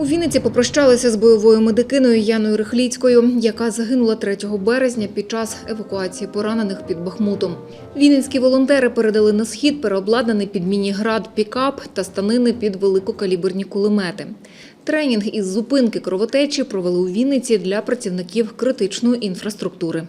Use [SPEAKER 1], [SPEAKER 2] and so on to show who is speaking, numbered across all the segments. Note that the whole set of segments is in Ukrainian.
[SPEAKER 1] У Вінниці попрощалися з бойовою медикиною Яною Рихліцькою, яка загинула 3 березня під час евакуації поранених під Бахмутом. Вінницькі волонтери передали на схід переобладнаний під міні-град пікап та станини під великокаліберні кулемети. Тренінг із зупинки кровотечі провели у Вінниці для працівників критичної інфраструктури.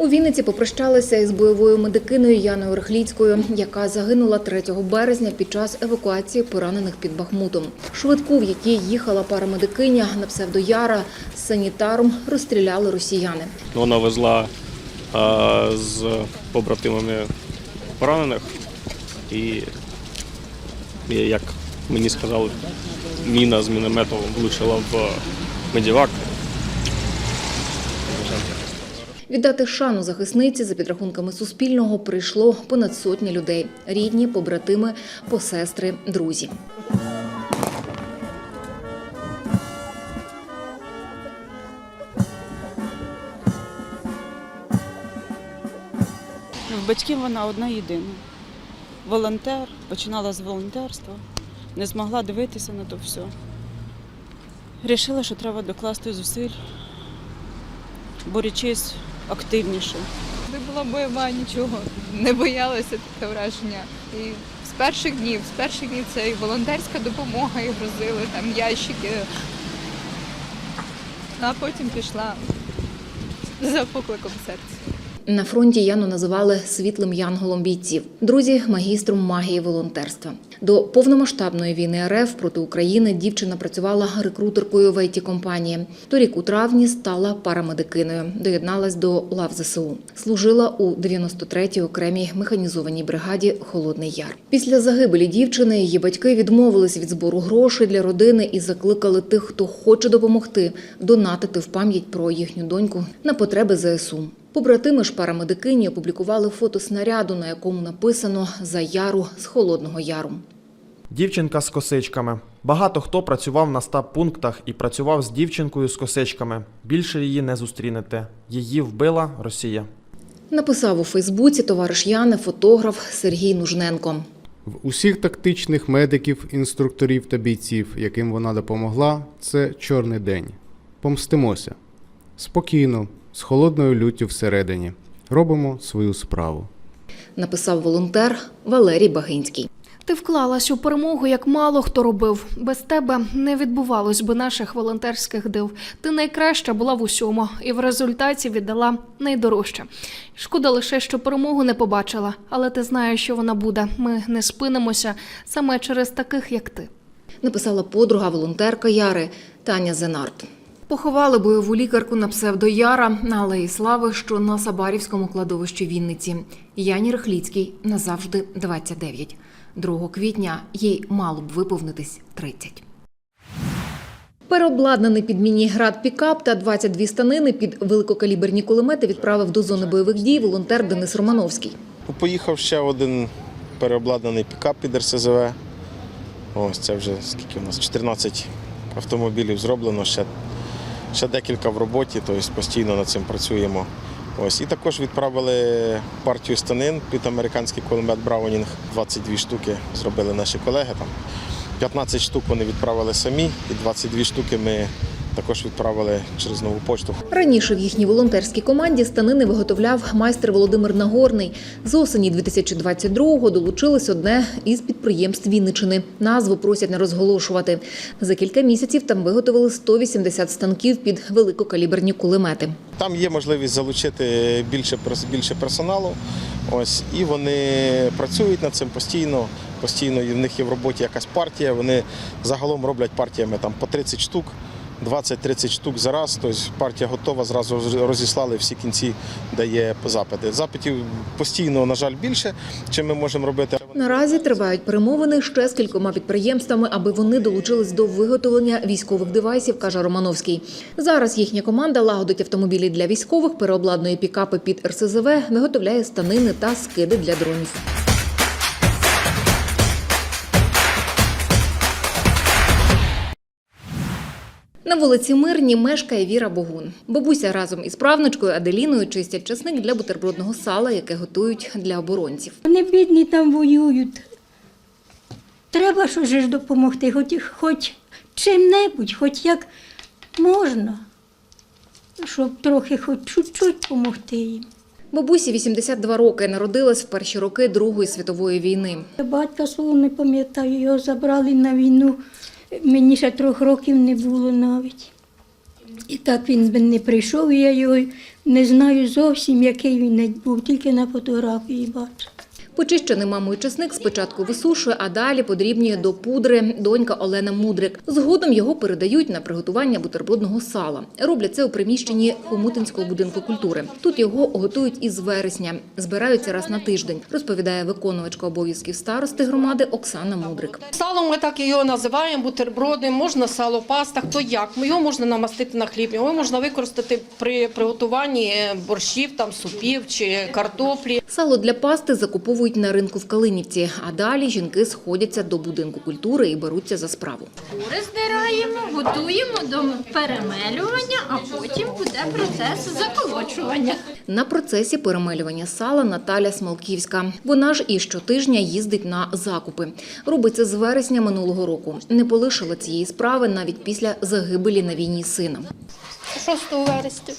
[SPEAKER 1] У Вінниці попрощалися із бойовою медикиною Яною Рихліцькою, яка загинула 3 березня під час евакуації поранених під Бахмутом. Швидку, в якій їхала парамедикиня на псевдояра з санітаром, розстріляли росіяни.
[SPEAKER 2] Вона везла а, з побратимами поранених і, як мені сказали, міна з міномету влучила в медівак.
[SPEAKER 1] Віддати шану захисниці за підрахунками Суспільного прийшло понад сотні людей: рідні, побратими, посестри, друзі.
[SPEAKER 3] В батьків вона одна єдина. Волонтер, починала з волонтерства, не змогла дивитися на то все. Рішила, що треба докласти зусиль, борючись активніше.
[SPEAKER 4] Не була бойова, нічого, не боялася таке враження. І з перших днів, з перших днів це і волонтерська допомога, і грузили там ящики. А потім пішла за покликом серця.
[SPEAKER 1] На фронті Яну називали світлим янголом бійців, друзі магістром магії волонтерства. До повномасштабної війни РФ проти України дівчина працювала рекрутеркою в it компанії. Торік у травні стала парамедикиною. Доєдналась до лав ЗСУ. Служила у 93-й окремій механізованій бригаді Холодний Яр. Після загибелі дівчини її батьки відмовились від збору грошей для родини і закликали тих, хто хоче допомогти, донатити в пам'ять про їхню доньку на потреби ЗСУ. Побратими ж парамедикині опублікували фото снаряду, на якому написано «За яру з Холодного Яру».
[SPEAKER 5] Дівчинка з косичками. Багато хто працював на стаб пунктах і працював з дівчинкою з косичками. Більше її не зустрінете. Її вбила Росія.
[SPEAKER 1] Написав у Фейсбуці товариш Яни, фотограф Сергій Нужненко.
[SPEAKER 6] В усіх тактичних медиків, інструкторів та бійців, яким вона допомогла, це чорний день. Помстимося. Спокійно, з холодною люттю всередині. Робимо свою справу.
[SPEAKER 1] Написав волонтер Валерій Багинський.
[SPEAKER 7] Ти вклалась у перемогу, як мало хто робив. Без тебе не відбувалось би наших волонтерських див. Ти найкраща була в усьому, і в результаті віддала найдорожче. Шкода лише, що перемогу не побачила, але ти знаєш, що вона буде. Ми не спинимося саме через таких, як ти.
[SPEAKER 1] Написала подруга волонтерка Яри Таня Зенарт. Поховали бойову лікарку на псевдояра на Алеї Слави, що на Сабарівському кладовищі Вінниці. Яні Рихліцькій назавжди 29. 2 квітня їй мало б виповнитись 30. Переобладнаний під міні-град пікап та 22 станини під великокаліберні кулемети відправив до зони бойових дій волонтер Денис Романовський.
[SPEAKER 8] Поїхав ще один переобладнаний пікап під РСЗВ. Ось це вже скільки у нас 14 автомобілів зроблено, ще, ще декілька в роботі, тобто постійно над цим працюємо. Ось. І також відправили партію станин під американський кулемет Браунінг. 22 штуки зробили наші колеги. Там. 15 штук вони відправили самі, і 22 штуки ми також відправили через нову почту.
[SPEAKER 1] Раніше в їхній волонтерській команді станини виготовляв майстер Володимир Нагорний. З осені 2022-го долучилось одне із підприємств Вінничини. Назву просять не розголошувати. За кілька місяців там виготовили 180 станків під великокаліберні кулемети.
[SPEAKER 8] Там є можливість залучити більше, більше персоналу. Ось, і вони працюють над цим постійно. Постійно і в них є в роботі якась партія. Вони загалом роблять партіями там по 30 штук, 20-30 штук за раз. Тобто партія готова, зразу роз- розіслали всі кінці, де є запити. Запитів постійно, на жаль, більше, чим ми можемо робити.
[SPEAKER 1] Наразі тривають перемовини ще з кількома підприємствами, аби вони долучились до виготовлення військових девайсів, каже Романовський. Зараз їхня команда лагодить автомобілі для військових, переобладнує пікапи під РСЗВ, виготовляє станини та скиди для дронів. На вулиці Мирні мешкає Віра Богун. Бабуся разом із правнучкою Аделіною чистять часник для бутербродного сала, яке готують для оборонців.
[SPEAKER 9] Вони бідні там воюють. Треба що ж допомогти, хоч, хоч чим-небудь, хоч як можна, щоб трохи хоч чуть-чуть допомогти їм.
[SPEAKER 1] Бабусі 82 роки народилась в перші роки Другої світової війни.
[SPEAKER 9] Батька свого не пам'ятаю, його забрали на війну. Мені ще трьох років не було навіть. І так він не прийшов, і я його не знаю зовсім, який він був, тільки на фотографії бачу.
[SPEAKER 1] Почищений мамою чесник спочатку висушує, а далі подрібнює до пудри донька Олена Мудрик. Згодом його передають на приготування бутербродного сала. Роблять це у приміщенні Хомутинського будинку культури. Тут його готують із вересня. Збираються раз на тиждень, розповідає виконувачка обов'язків старости громади Оксана Мудрик.
[SPEAKER 10] Салом ми так його називаємо, бутерброди, можна сало паста, хто як. Його можна намастити на хліб, його можна використати при приготуванні борщів, там, супів чи картоплі.
[SPEAKER 1] Сало для пасти закуповують на ринку в Калинівці, а далі жінки сходяться до будинку культури і беруться за справу.
[SPEAKER 11] Кури здираємо, готуємо до перемелювання, а потім буде процес заколочування.
[SPEAKER 1] На процесі перемелювання сала Наталя Смолківська. Вона ж і щотижня їздить на закупи. Робить це з вересня минулого року. Не полишила цієї справи навіть після загибелі на війні сина.
[SPEAKER 11] 6 вересня.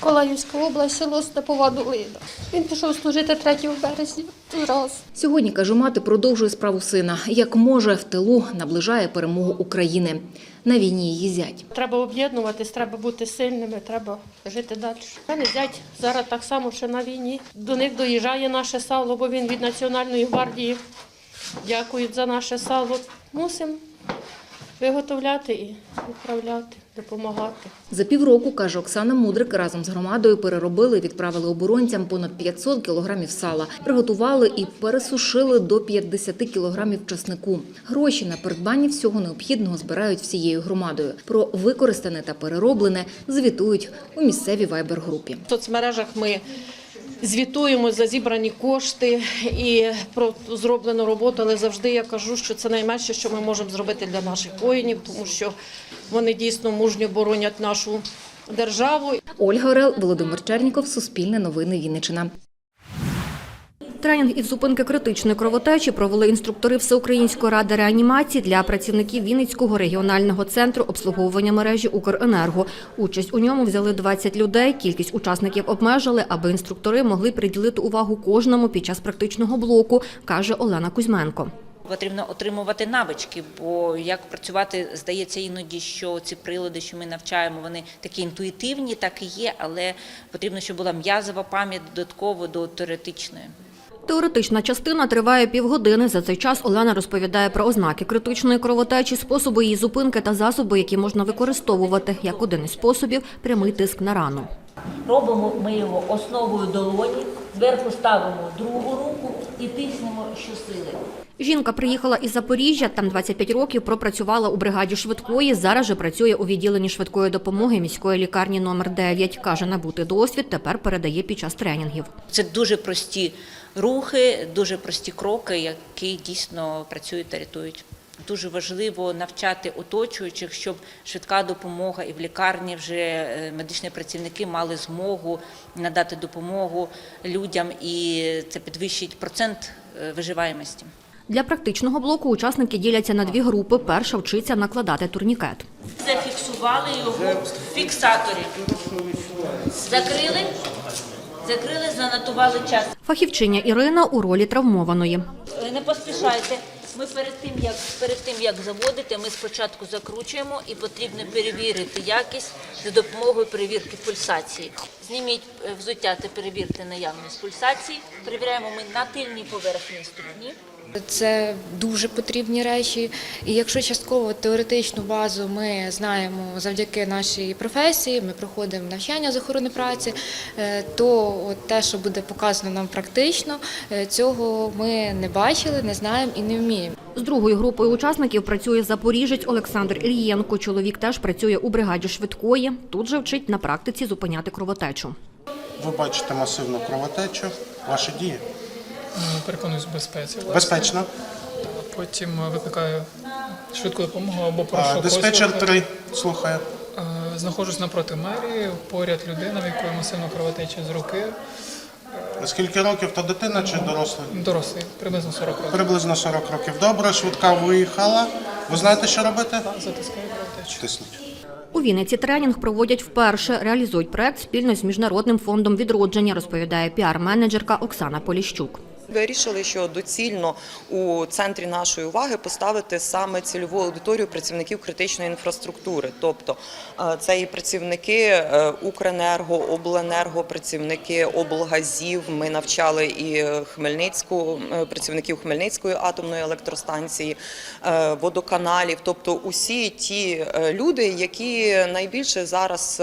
[SPEAKER 11] Колаївська область, село Степова Долина. Він пішов служити 3 березня. Зразу.
[SPEAKER 1] Сьогодні, каже мати, продовжує справу сина. Як може, в тилу наближає перемогу України. На війні її зять.
[SPEAKER 10] Треба об'єднуватись, треба бути сильними, треба жити далі. У мене зять зараз так само, що на війні. До них доїжджає наше сало, бо він від Національної гвардії. Дякують за наше сало. Мусимо виготовляти і відправляти, допомагати.
[SPEAKER 1] За півроку, каже Оксана Мудрик, разом з громадою переробили і відправили оборонцям понад 500 кілограмів сала. Приготували і пересушили до 50 кілограмів часнику. Гроші на придбання всього необхідного збирають всією громадою. Про використане та перероблене звітують у місцевій вайбер-групі.
[SPEAKER 10] В соцмережах ми звітуємо за зібрані кошти і про зроблену роботу, але завжди я кажу, що це найменше, що ми можемо зробити для наших воїнів, тому що вони дійсно мужньо боронять нашу державу.
[SPEAKER 1] Ольга Орел, Володимир Черніков, Суспільне новини Вінниччина.
[SPEAKER 12] Тренінг із зупинки критичної кровотечі провели інструктори Всеукраїнської ради реанімації для працівників Вінницького регіонального центру обслуговування мережі Укренерго. Участь у ньому взяли 20 людей. Кількість учасників обмежили, аби інструктори могли приділити увагу кожному під час практичного блоку, каже Олена Кузьменко.
[SPEAKER 13] Потрібно отримувати навички, бо як працювати, здається іноді, що ці прилади, що ми навчаємо, вони такі інтуїтивні, так і є, але потрібно, щоб була м'язова пам'ять додатково до теоретичної.
[SPEAKER 12] Теоретична частина триває півгодини. За цей час Олена розповідає про ознаки критичної кровотечі, способи її зупинки та засоби, які можна використовувати. Як один із способів – прямий тиск на рану.
[SPEAKER 13] Робимо ми його основою долоні, зверху ставимо другу руку і тиснемо щосили.
[SPEAKER 12] Жінка приїхала із Запоріжжя, там 25 років пропрацювала у бригаді швидкої, зараз же працює у відділенні швидкої допомоги міської лікарні номер 9. Каже, набути досвід тепер передає під час тренінгів.
[SPEAKER 13] Це дуже прості рухи, дуже прості кроки, які дійсно працюють та рятують. Дуже важливо навчати оточуючих, щоб швидка допомога і в лікарні вже е, медичні працівники мали змогу надати допомогу людям, і це підвищить процент е, виживаємості.
[SPEAKER 12] Для практичного блоку учасники діляться на дві групи. Перша вчиться накладати турнікет.
[SPEAKER 13] Зафіксували його в фіксаторі. Закрили, закрили, занотували час.
[SPEAKER 12] Фахівчиня Ірина у ролі травмованої.
[SPEAKER 13] Е, Не поспішайте. Ми перед тим, як перед тим як заводити, ми спочатку закручуємо і потрібно перевірити якість за допомогою перевірки пульсації. Зніміть е, взуття та перевірте наявність пульсації. Перевіряємо ми на тильній поверхні ступні.
[SPEAKER 14] Це дуже потрібні речі. І якщо частково теоретичну базу ми знаємо завдяки нашій професії, ми проходимо навчання з охорони праці, е, то от те, що буде показано нам практично, е, цього ми не бачили, не знаємо і не вміємо.
[SPEAKER 12] З другою групою учасників працює запоріжець Олександр Ільєнко. Чоловік теж працює у бригаді швидкої. Тут же вчить на практиці зупиняти кровотечу.
[SPEAKER 15] Ви бачите масивну кровотечу. Ваші дії
[SPEAKER 16] Переконуюсь в безпеці. власне.
[SPEAKER 15] безпечно.
[SPEAKER 16] Потім викликаю швидку допомогу або
[SPEAKER 15] А,
[SPEAKER 16] прошу
[SPEAKER 15] Диспетчер
[SPEAKER 16] послуги.
[SPEAKER 15] 3 слухає.
[SPEAKER 16] Е, Знаходжусь напроти мерії, поряд людина, в якої масивна кровотеча з руки.
[SPEAKER 15] Скільки років то дитина чи дорослий?
[SPEAKER 16] Дорослий, приблизно 40 років.
[SPEAKER 15] Приблизно 40 років. Добре, швидка виїхала. Ви знаєте, що робити?
[SPEAKER 16] Затискаю кровотечу.
[SPEAKER 15] Тисніть.
[SPEAKER 12] У Вінниці тренінг проводять вперше. Реалізують проект спільно з міжнародним фондом відродження, розповідає піар-менеджерка Оксана Поліщук.
[SPEAKER 17] Вирішили, що доцільно у центрі нашої уваги поставити саме цільову аудиторію працівників критичної інфраструктури. Тобто е, це і працівники е, Укренерго, Обленерго, працівники облгазів. Ми навчали і Хмельницьку е, працівників Хмельницької атомної електростанції, водоканалів. Тобто усі ті люди, які найбільше зараз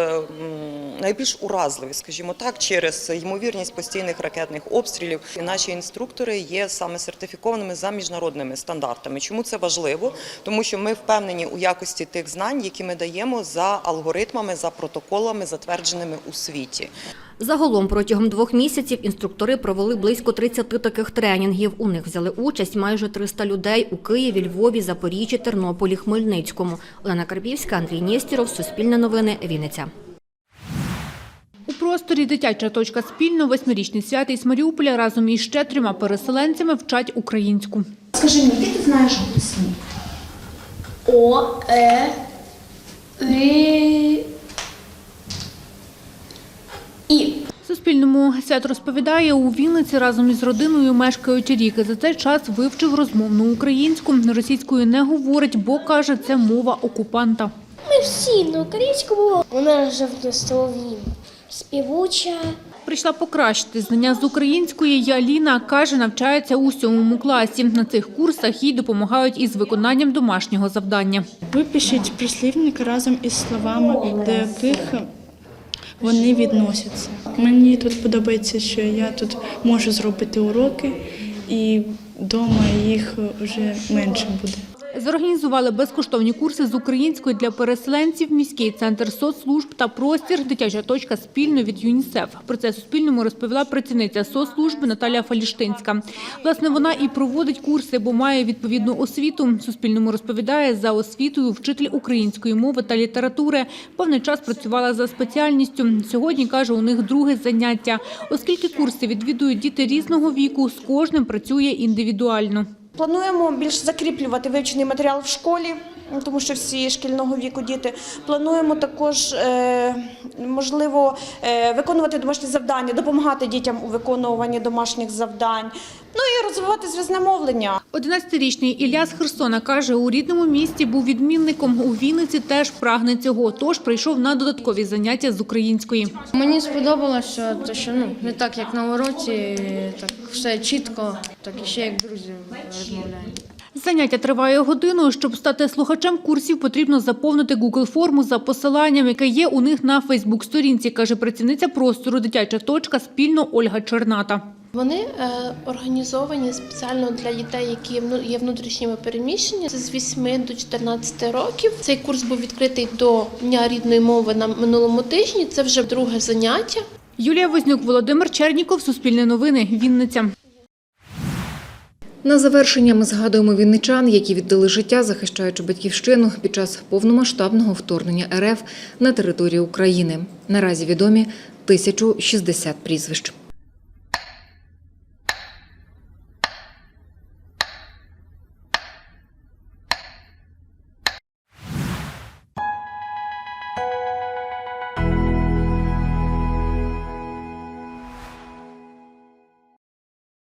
[SPEAKER 17] найбільш уразливі, скажімо так, через ймовірність постійних ракетних обстрілів. І наші інструктори є саме сертифікованими за міжнародними стандартами. Чому це важливо? Тому що ми впевнені у якості тих знань, які ми даємо за алгоритмами, за протоколами, затвердженими у світі.
[SPEAKER 12] Загалом протягом двох місяців інструктори провели близько 30 таких тренінгів. У них взяли участь майже 300 людей у Києві, Львові, Запоріжжі, Тернополі, Хмельницькому. Олена Карпівська, Андрій Нєстіров, Суспільне новини, Вінниця.
[SPEAKER 18] У просторі дитяча точка спільно восьмирічний святий з Маріуполя разом із ще трьома переселенцями вчать українську.
[SPEAKER 11] Скажи мені, які ти знаєш голосні? О, Е, И, І.
[SPEAKER 18] Суспільному свят розповідає, у Вінниці разом із родиною мешкають рік. За цей час вивчив розмовну українську. Російською не говорить, бо каже, це мова окупанта.
[SPEAKER 11] Ми всі на українському. Вона вже в слові співуча.
[SPEAKER 18] Прийшла покращити знання з української. і Аліна каже, навчається у сьомому класі. На цих курсах їй допомагають із виконанням домашнього завдання.
[SPEAKER 19] Випишіть прислівник разом із словами, до яких вони відносяться. Мені тут подобається, що я тут можу зробити уроки, і вдома їх вже менше буде.
[SPEAKER 18] Зорганізували безкоштовні курси з української для переселенців, міський центр соцслужб та простір, дитяча точка спільно від ЮНІСЕФ. Про це Суспільному розповіла працівниця соцслужби Наталія Фаліштинська. Власне, вона і проводить курси, бо має відповідну освіту. Суспільному розповідає, за освітою вчитель української мови та літератури. Певний час працювала за спеціальністю. Сьогодні, каже, у них друге заняття. Оскільки курси відвідують діти різного віку, з кожним працює індивідуально.
[SPEAKER 20] Плануємо більш закріплювати вивчений матеріал в школі, тому що всі шкільного віку діти. Плануємо також, е, можливо, е, виконувати домашні завдання, допомагати дітям у виконуванні домашніх завдань, ну і розвивати зв'язне мовлення.
[SPEAKER 18] 11-річний Ілля з Херсона каже, у рідному місті був відмінником. У Вінниці теж прагне цього, тож прийшов на додаткові заняття з української.
[SPEAKER 21] Мені сподобалося, що, що ну, не так, як на уроці, так все чітко, так і ще як друзі розмовляємо.
[SPEAKER 18] Заняття триває годину. Щоб стати слухачем курсів, потрібно заповнити Google форму за посиланням, яке є у них на Фейсбук-сторінці, каже працівниця простору «Дитяча точка» спільно Ольга Черната.
[SPEAKER 22] Вони е, організовані спеціально для дітей, які є внутрішніми переміщеннями. Це з 8 до 14 років. Цей курс був відкритий до Дня рідної мови на минулому тижні. Це вже друге заняття.
[SPEAKER 18] Юлія Вознюк, Володимир Черніков, Суспільне новини, Вінниця.
[SPEAKER 1] На завершення ми згадуємо вінничан, які віддали життя, захищаючи батьківщину під час повномасштабного вторгнення РФ на територію України. Наразі відомі 1060 прізвищ.